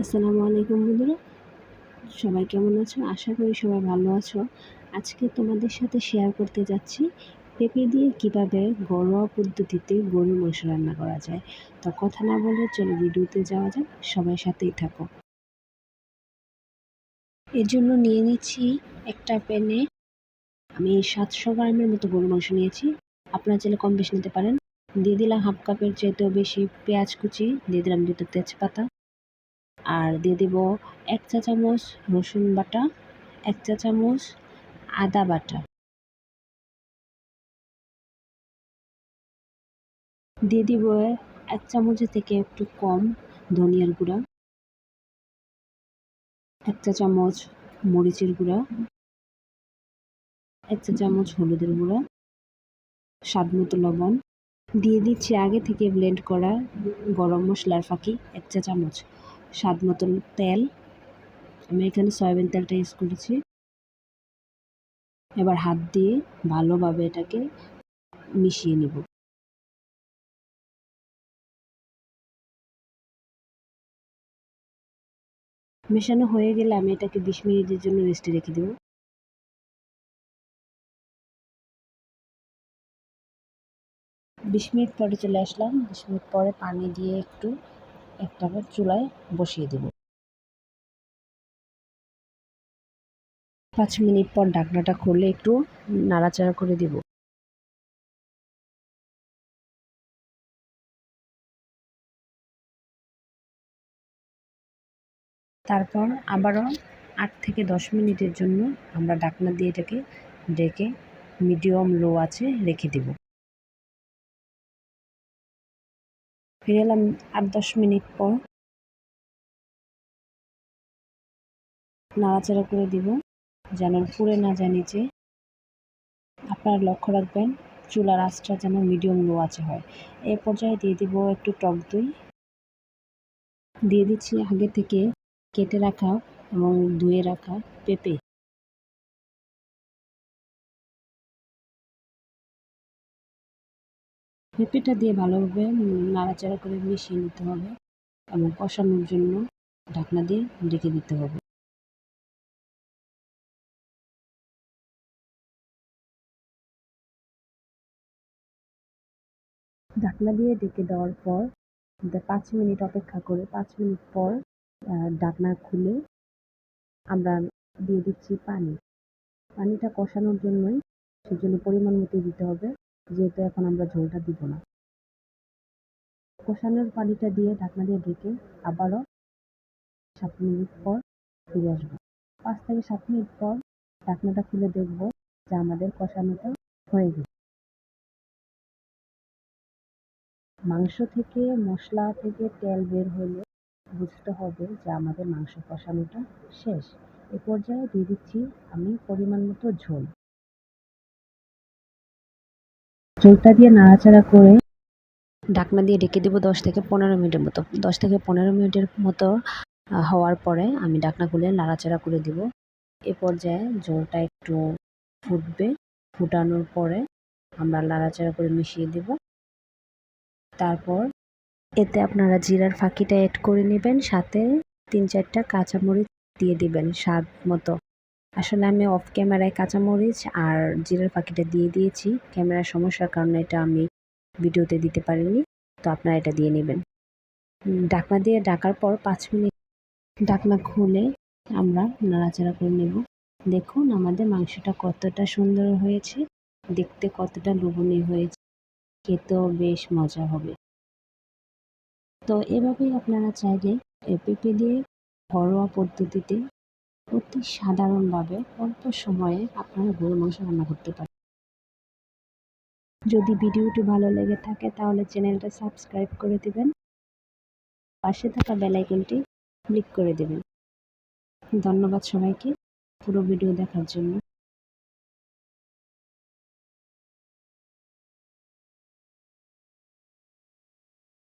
আসসালামু আলাইকুম বন্ধুরা। সবাই কেমন আছো? আশা করি সবাই ভালো আছো। আজকে তোমাদের সাথে শেয়ার করতে যাচ্ছি পেঁপে দিয়ে কীভাবে ঘরোয়া পদ্ধতিতে গরুর মাংস রান্না করা যায়। তো কথা না বলে চলো ভিডিওতে যাওয়া যাক, সবাই সাথেই থাকো। এর জন্য নিয়ে নিচ্ছি একটা প্যানে আমি সাতশো গ্রামের মতো গরুর মাংস নিয়েছি। আপনারা চাইলে কম বেশি নিতে পারেন। দিয়ে দিলাম হাফ কাপের চেয়েতেও বেশি পেঁয়াজ কুচি, দিয়ে দিলাম দুটো তেজপাতা। আর দিয়ে দেব এক চা চামচ রসুন বাটা, এক চা চামচ আদা বাটা। দিয়ে দিব এক চামচের থেকে একটু কম ধনিয়ার গুঁড়া, এক চা চামচ মরিচের গুঁড়া, এক চা চামচ হলুদের গুঁড়া, স্বাদ মতো লবণ। দিয়ে দিচ্ছি আগে থেকে ব্লেন্ড করা গরম মশলার ফাঁকি এক চা চামচ। স্বাদ মতন তেল। আমি এখানে সয়াবিন তেলটা ইউজ করেছি। এবার হাত দিয়ে ভালোভাবে এটাকে মিশিয়ে নেব। মেশানো হয়ে গেলে আমি এটাকে বিশ মিনিটের জন্য রেস্টে রেখে দেব। বিশ মিনিট পরে চলে আসলাম। বিশ মিনিট পরে পানি দিয়ে একটু একটা চুলায় বসিয়ে দেব। পাঁচ মিনিট পর ঢাকনাটা খুলে একটু নাড়াচাড়া করে দেব। তারপর আবারও আট থেকে দশ মিনিটের জন্য আমরা ডাকনা দিয়ে এটাকে ডেকে মিডিয়াম লো আছে রেখে দেব। ফিরে এলাম আট দশ মিনিট পর। নাড়াচাড়া করে দিব, যেন পুড়ে না যায় নিচে। আপনারা লক্ষ্য রাখবেন চুলার আঁচটা যেন মিডিয়াম লো আছে হয়। এ পর্যায়ে দিয়ে দিব একটু টক দই। দিয়ে দিচ্ছি আগে থেকে কেটে রাখা এবং ধুয়ে রাখা পেঁপে। পেঁপেটা দিয়ে ভালোভাবে নাড়াচাড়া করে মিশিয়ে নিতে হবে এবং কষানোর জন্য ঢাকনা দিয়ে ঢেকে দিতে হবে। ঢাকনা দিয়ে ডেকে দেওয়ার পর পাঁচ মিনিট অপেক্ষা করে পাঁচ মিনিট পর ঢাকনা খুলে আমরা দিয়ে দিচ্ছি পানি। পানিটা কষানোর জন্যই সেজন্য পরিমাণ মতো দিতে হবে। যেহেতু এখন আমরা ঝোলটা দিব না। কষানোর পানিটা দিয়ে ঢাকনা দিয়ে ঢেকে আবারও সাত মিনিট পর ফিরে আসব। পাঁচ থেকে সাত মিনিট পর ঢাকনাটা খুলে দেখব যে আমাদের কষানোটা হয়ে গেছে। মাংস থেকে মশলা থেকে তেল বের হলে বুঝতে হবে যে আমাদের মাংস কষানোটা শেষ। এ পর্যায়ে দিয়ে দিচ্ছি আমি পরিমাণ মতো ঝোল। ঝোলটা দিয়ে নাড়াচাড়া করে ঢাকনা দিয়ে ঢেকে দেবো দশ থেকে পনেরো মিনিটের মতো। দশ থেকে পনেরো মিনিটের মতো হওয়ার পরে আমি ঢাকনা খুলে নাড়াচাড়া করে দিব। এ পর্যায়ে ঝোলটা একটু ফুটবে। ফুটানোর পরে আমরা নাড়াচাড়া করে মিশিয়ে দেব। তারপর এতে আপনারা জিরার ফাঁকিটা অ্যাড করে নেবেন, সাথে তিন চারটা কাঁচামরিচ দিয়ে দিবেন স্বাদ মতো। আসলে আমি অফ ক্যামেরায় কাঁচামরিচ আর জিরার পাখিটা দিয়ে দিয়েছি। ক্যামেরার সমস্যার কারণে এটা আমি ভিডিওতে দিতে পারিনি, তো আপনারা এটা দিয়ে নেবেন। ডাকনা দিয়ে ডাকার পর পাঁচ মিনিট ডাকনা খুলে আমরা নাড়াচাড়া করে নেব। দেখুন আমাদের মাংসটা কতটা সুন্দর হয়েছে, দেখতে কতটা লোভনীয় হয়েছে, খেতেও বেশ মজা হবে। তো এভাবেই আপনারা চাইলে এপিপি দিয়ে ঘরোয়া পদ্ধতিতে অতি সাধারণভাবে অল্প সময়ে আপনারা গরু মাংস রান্না করতে পারেন। যদি ভিডিওটি ভালো লেগে থাকে তাহলে চ্যানেলটা সাবস্ক্রাইব করে দিবেন। পাশে থাকা বেলাইকনটি ক্লিক করে দেবেন। ধন্যবাদ সবাইকে। পুরো ভিডিও দেখার জন্য।